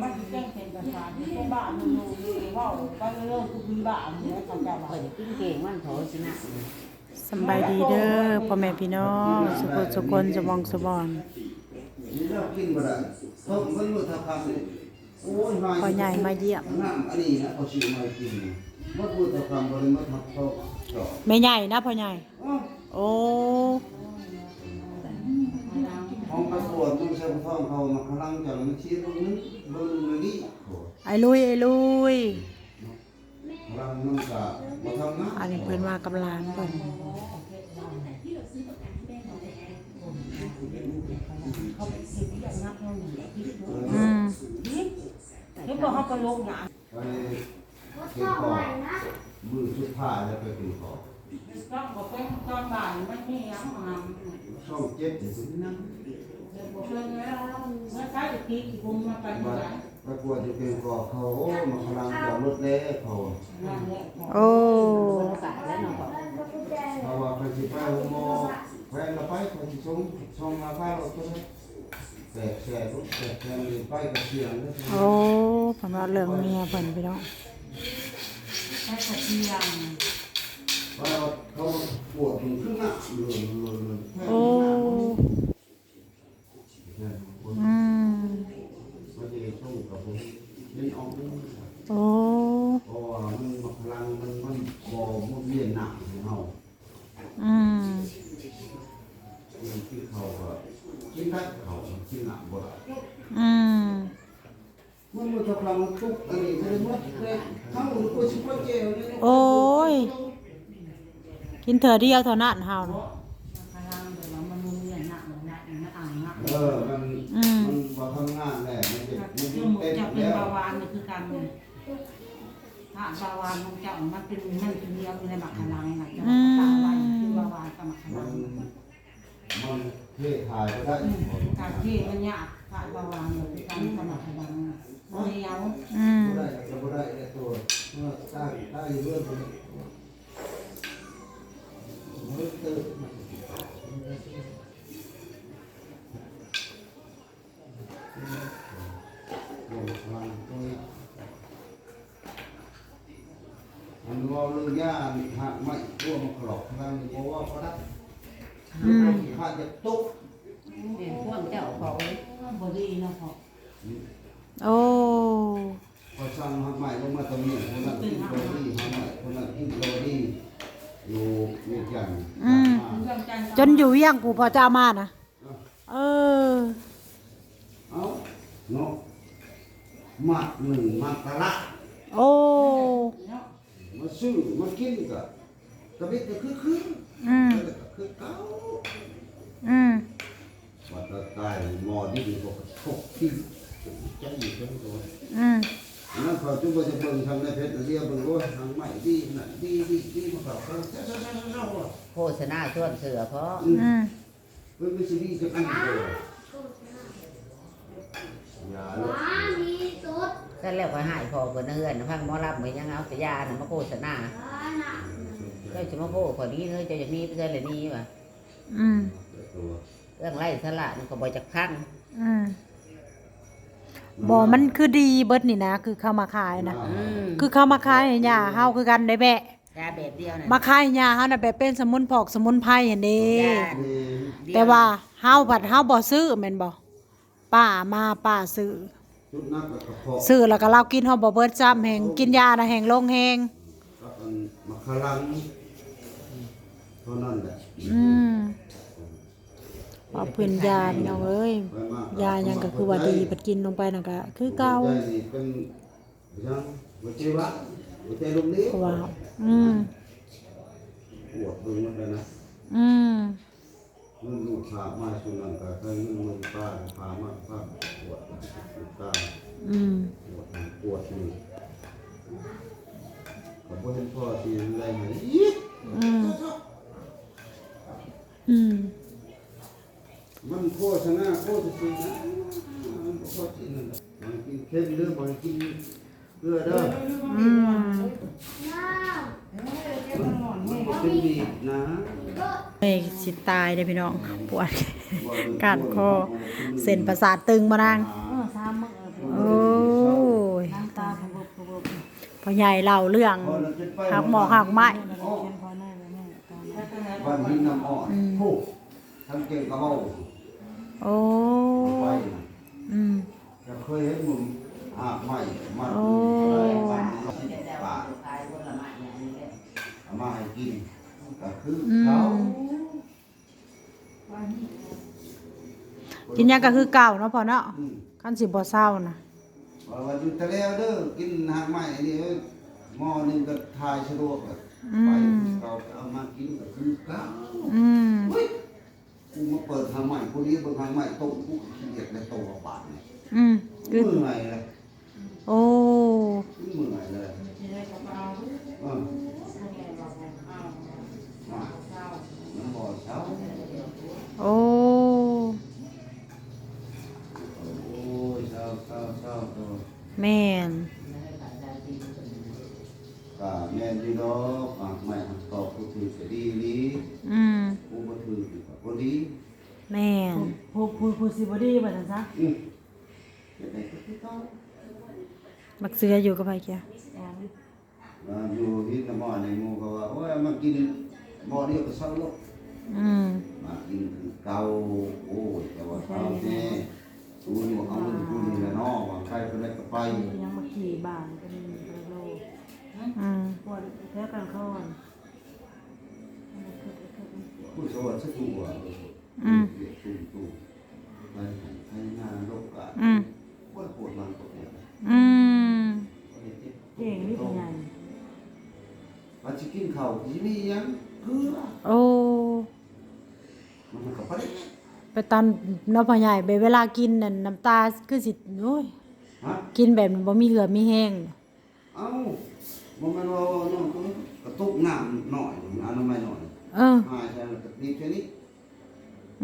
มันสิแจ้งเป็นประธานเป็นบ้ามันดูว่าไปเรื่องคือบ้าเนี่ยเขาจะว่าเปิดกินเก่งมันโถสินะสบายดีเด้อพ่อแม่พี่น้องสุขสุขคนสมองสบอนนี่เรากินบ่ได้เพราะมันรู้ทับคำนี่โอ้ยพ่อใหญ่มาเยี่ยมน้ำอันนี้นะเขาซื้อมากินมันรู้ทับคำบ่ได้มาทับเขาดอกแม่ใหญ่นะพ่อใหญ่โอ้ ปวดมันใช้ท้องเขามาพลังจากมันชี้ตรงนี้เบิ่งเลยนี่โอ้ไอ้ลุยไอ้ลุยพลังมันก็บ่ทำงานอันนี้เพิ่นมากับหลานเพิ่นอืมเห็นบอกเขาก็ลงหนาไปกินข้าวมือสุดท้ายแล้วไปกินข้าวต้องบอกเป็นตอนบ่ายมันนี่ยังมาช่องเจ็ดนี่สินั่ง บอกเรื่องแล้วเมื่อเช้าจะตีกุมมาไปมาไหนกวดจะเป็นก่อเขาโอ้มาพลังจากรถเล่เขานั่นแหละโอ้บรรยากเนาว่าไปสิไปหัวโมแฟนเราไปคนที่ชงชงมาไปเราตัวนี้แตกแสบแตกแสบเลยไปกับเสียงเลยโอ้เพิ่นว่าเรื่องเมียเพิ่นพี่น้องใช้กระเทียมเพราะว่าเขาปวดถึงขึ้นหน้าเลยเลยเลยโอ้ม มันจะส่งกับผ มเล่นออกนี่โอ้เพราะว่ามันพลังมันมันบ่มันเวียนหนักของเราอืมที่เขาก็กินได้เขากินหนักบ่ได้อืมมันมันกำลังทุกอันนี้เลยมันเลยทั้งหมดก็สิบเจ้านี่โอ้ยกินเถื่อเดียวเท่านั้นเฮาน่ะ บาหวานของเจ้ามันเป็นมันเป็นเดียวในหมักพลังนะจะตาไว้คือเบาหวานกับหมักพมัลันงมันเทถ่ายก็ได้การที่มันยากถ้าเบาหวานเนี่ยคือการสมัครพลังมันเดียวอืมก็ได้ก็ได้ไอ้ตัวเมื่อได้ได้เรื่องนี้มันตื่นลงพลังตรงนี้มันว่าเรื่องยาหักไม่ร่วมกรอบพลังเพราะว่าก็ได้ข้าจะตุ๊ก เป็นพวกเจ้าเขา บอ ดี้นะพอโอ้พอสั่งหักใหม่ลงมาตรงนี้คนนั้นกินโรดี้หักใหม่คนนั้นกินโรดี้อยู่เวียดยันจนอยู่เวียงกูพอเจ้ามานะเออเอาเนาะหมักหนึ่งหมักกะละโอ้มาซื้อมากินก็กระบิดก็คือคืออืมแล้วก็คือเก่าอืม ว่าแตตายหมอดีดีกว่าทกที่ใจอยู่จังตัวอืมนั่นเขาจุ๊บจะเบิ่งทางในเพชรเรียกเบิ่งว่าทางใหม่ดีนั่นดีดีดีมาเขาเขาเจ้าเจ้าเจ้าเจ้าว่ะโฆษณาชวนเสือเพราะอืมอืมเพิ่นไม่ใช่ดีจะอันเดียวอย่าลูกก็แล้วก็หายพอเพิ่นเฮือนพังหมอรับเหมือนยังเอาแต่ยาน่ะมาโฆษณาเจ้าจะมาโฆคนนี้เด้อเจ้าอย่างนี้เพื่อนเลยนี่ว่ะอืมตัว เรื่องไล่สละมันก็บ่จักพังอืมบ่มันคือดีเบิดนี่นะ คือเข้ามาขายนะ อืมคือเข้ามาขายให้ย่าเฮาคือกันได้แบะยาแบบเดียวน่ะมาขายให้ย่าเฮาน่ะแบบเป็นสมุนพอกสมุนไพรหั่นเด้จ้านี่แต่ว่าเฮาบัดเฮาบ่ซื้อแม่นบ่ป้ามาป้าซื้อชุดนักกับกระเพาะซื้อแล้วก็เรากินเฮาบ่เบิดซ้ำแหงกินยาน่ะแหงลงแหงกับอันมะขลังเท่านั้นแหละอืม ว่าเพิ่นยาพี่น้องเอ้ยยาหยังก็คือว่าดีบัดกินลงไปน่ะก็คือเก่าเพราะว่าอืมอืมมันลูกขามาสุนันก็เคยมันมันตาขามาตาปวดตาอืมปวดปวดนี่ก็บ่เห็นพ่อสิอะไรไหมอีก ไม่ชิ่นแม่างเลยสิตายได้พี่น้อง ปวดกาดคอเส้นประสาทตึงมานางโอ้ยพอใหญ่เล่าเรื่องหักหมอหักไม้บ้นนี้น้ำอ่อนทั้งเก่งกระเบ้า โอ้ไปอืมจะเคยเห็นมึงอาบใหม่มาโอ้ป่าเอามาให้กินก็คืออืเขามกินหยังก็คือเก่าเนาะพ่อเนาะอืมคันสิบ่เศร้านะว่าว่าอยู่ทะเลเด้อกินหางใหม่อันนี้เอ้ยหม้อหนึงก็ทายสะดวกอะไปเราเอามากินก็คือเขาอืมเฮ้ย กูมาเปิดหางใหม่กูนี้เปิดหางใหม่ต้มกูขี้เกียจในตัวบาทเนี่ยอืมเมื่อยเลยโอ้เมื่อยเลยที่ได้กระเป๋าเออ สิบ่ดีว่าซั่นซะอืมเฮ็ดได้ก็คือเก่าบักเสืออยู่กับไผเกียอ่าอยู่ที่น้ำหม้อในหมู่ก็ว่าโอ้ยมากินหม้อเดียวก็เศร้าโลกอืมมากินคือเก่าโอ้ยแต่ว่าเช้าแน่กูนี่บ่เอาเงินกูนี่แหละเนาะว่าใครก็ได้ก็ไปยังมาขี่บ้านกันกระโลอืมปวดแท้กันเข้อนผู้สวัสดิ์สักตัวอืมเรียกตุ้มตุ้มไป ให้งานโลกกะอืมปวดปวดมันปวดปวดอืมเก่งนี่เป็นไงว่าสิกินข้าวสิมีหยังเกลือโอ้มันก็ได้ไปตอนเนาะพ่อใหญ่ไปเวลากินนั่นน้ำตาคือสิโอ้ยฮะกินแบบบ่มีเหือมีแห้งเอ้าบ่แม่นว่าน้องกูกระตุกน้ำหน่อยอนามัยหน่อยเออหายใช่แล้วก็นี่แค่นี้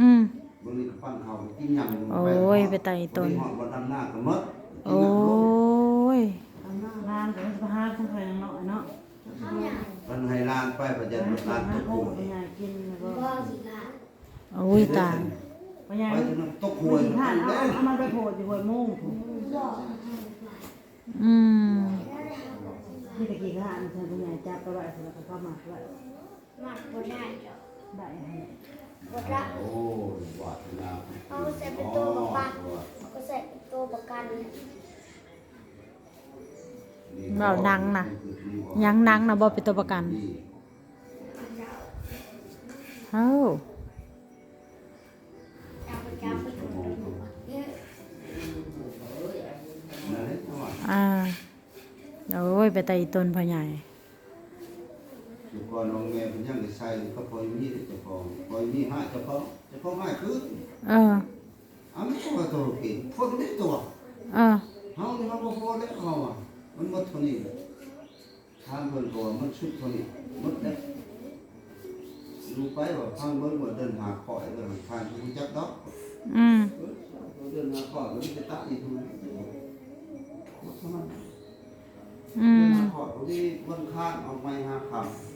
อืม บางทีก็ปั้นข้าวกินหยังโอ้ยไปไต่ต้นบางทีฮอดบ่ดำหน้าก็หมดกินโอ้น้ำลงยทำหน้าร้านแต่สภาพทั้งใครทั้งเนาะเนาะมันให้ลานไปประจันลานตกโอ้หวยเป็นไงกินแล้วก็โอ้ยตายเป็นไงไปจนตกหหววยยผ่านเอาเอามาไปโผล่อยู่หวยโม่งอืมนี่ตะกี้ก็หาอันเชิญเป็นไงจับไปไว้แล้วก็เข้ามาไว้มัดบ่ได้ดอกได้ ห้บ่ได้โอ้ยวาสนาเอาใส่เป็นตัวประกันก็ใส่เป็นตัวประกันเว้านังนะยังนังนะบ่เป็นตัวประกันเอ้าเอาไปจับไปถูกเนี่ยนั่นแหละจังหวอ่าโอ้ยไปไต่ต้นพ่อใหญ่ อยู่ก่อนน้องแม่เป็นยังได้ใส่ก็พอมีแต่เจ้าของพอมีห้าเจ้าของเจ้าของห้าคือเออเอาไม่ตัวตัวก่งพอได้ตัวเออเฮานี่มันบ่พอแล้วเฮาอะมันหมดเท่านี้ทางเพิ่นก็ว่ามันสุดเท่านี้หมดแล้วดูไปว่าทางเบิ่งว่าเดินหาข้อยเดินทางที่รู้จักดอกอืมเดินหาข้อยมันจะตะอีกทุนอืมเดินหาข้อยนี่วันข้างเอาไม้หาคำอืเดินมหาอืมสาธุเกิดคุณบุญคุณไปเอฟซีเขาง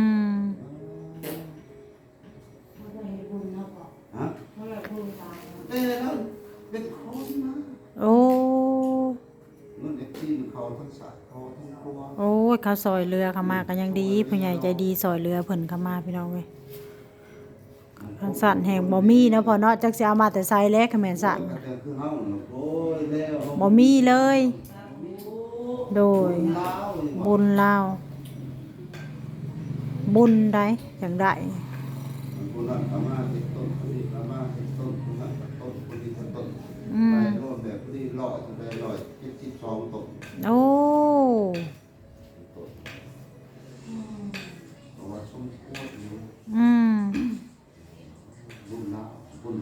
เขาซอยเรือเข้ามาก็ยังดีผู้ใหญ่ใจดีซอยเรือเพิ่นเข้ามาพี่น้องเว้ยคันสั่นแห่งบ่มีเนาะพอเนาะจักสิเอามาแต่ไซแลกขแม่นสั่นแต่คือเฮาน่ะโอ้ยแล้วบ่มีเลย โดยลาวบุญลาวบุญได้จังได้คนนั้นประมาณสิบต้นคน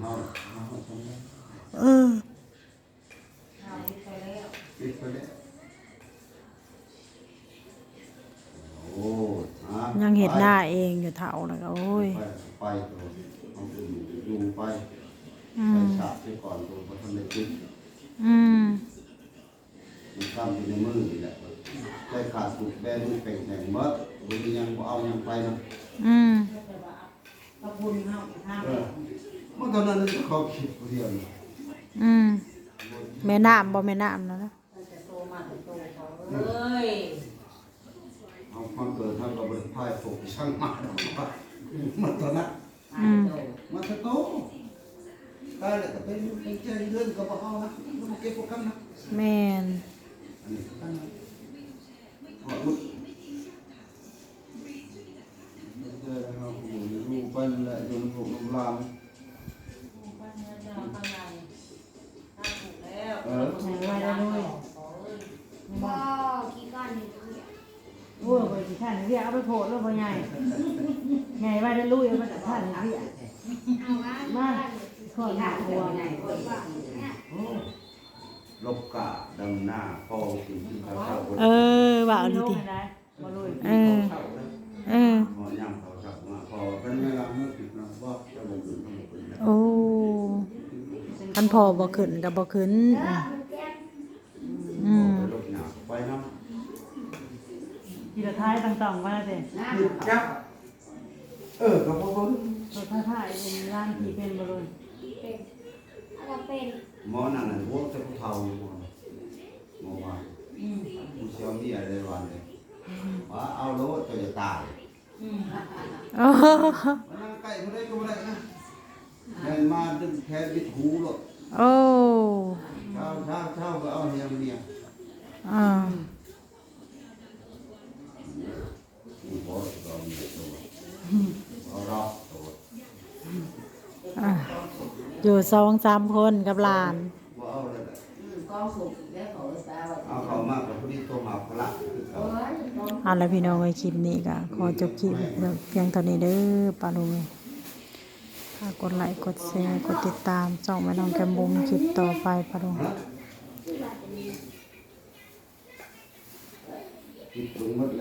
บุญเฮาเฮาสมควรเออปิดไปแล้วโอ้ฮะยังเห็นหน้าเองอยู่เท่าแล้วก็โอ้ยไปไปตัวเอาอื่นอยู่ไปอืไปมสาบไปก่อนตัวบ่ทันได้กินอืมมันข้ามอยู่ในมือนี่แหละใจขาดสุดแบมือแข่งแข่งหมดบุญยังบ่เอายังไปนะอืม พระคุณเฮาห้ามเออเมื่อตอนนั้นจะเขาคิดผู้เดียวนี่อืมแม่น้ำบ่แม่น้ำนะนะตั้งแต่โตมาถึงโตเขาเอ้ยเอาความเกิดทางกับบริพายปกช่างมาดอกว่ามันตอนนั้นอืมมันจะโตตายแล้วก็เป็นเป็นใจเรื่องก็บ่เอานะมันบ่เก็บพวกกันนะแม่นอันนี้อันนั้นขอมุดเจอแล้วครับผมอยู่ไปนั่นแหละอยู่ในหมู่ลาม เออ ไว้ได้ด้วย บ่กี่ก้อนนี่เนี่ย โอ้ยไป ท่านเรียกเอาไปโพดแล้วบ่ใหญ่ใหญ่ไว้ได้ลุยเอาไปจากท่านเรียกมาขอหน้าหัวลบกะดำหน้าพ่อกินที่เขาเช่าคนเออว่าเอาลุดียติได้บ่ลุยเออเออพอย่างเขาเช่ามาพอเป็นเวลาเมื่อปิดนะว่าจะลงทุนทั้งหมดเลยโอ้คันพอบ่ขึ้นก็บ่ขึ้น เออมันแก้ม อืม ลบหนาไปนะ ทีละท้ายต่างๆว่าแต่หยุดจับเออก็พอคนตัวท้ายๆเป็นร่างที่เป็นบ่ลุยเป็นอะไรเป็นหมอนั่นน่ะหัวจะผู้เฒ่าหมอหมอว่าอืมผู้เชี่ยวมีอะไรวันเลยว่าเอาโลจะจะตายอืมโอ้มานั่งใกล้เขาได้ก็ไม่ได้นะเดินมาดึงแขนบิดหูหรอกโอ้เช้าเช้าเช้าก็เอาเฮียเมียอ่า กูขอตอนนี้ตัวเอารอบตัวอ่าอยู่สองสามคนกับหลานว่าเอาเลยแหละกองสุกแล้วเขาตาว่าเอาเขามากกว่าพอดีตัวหมาพละคือเขา เอาละพี่น้องไว้คลิปนี้ก็ขอจบคลิปเพียงเท่านี้เด้อปาลุงฝากกดไลค์กดแชร์กดติดตามส่องแม่น้องแกมบุมคลิปต่อไปปาลุง คิดถึงหมดแล้ว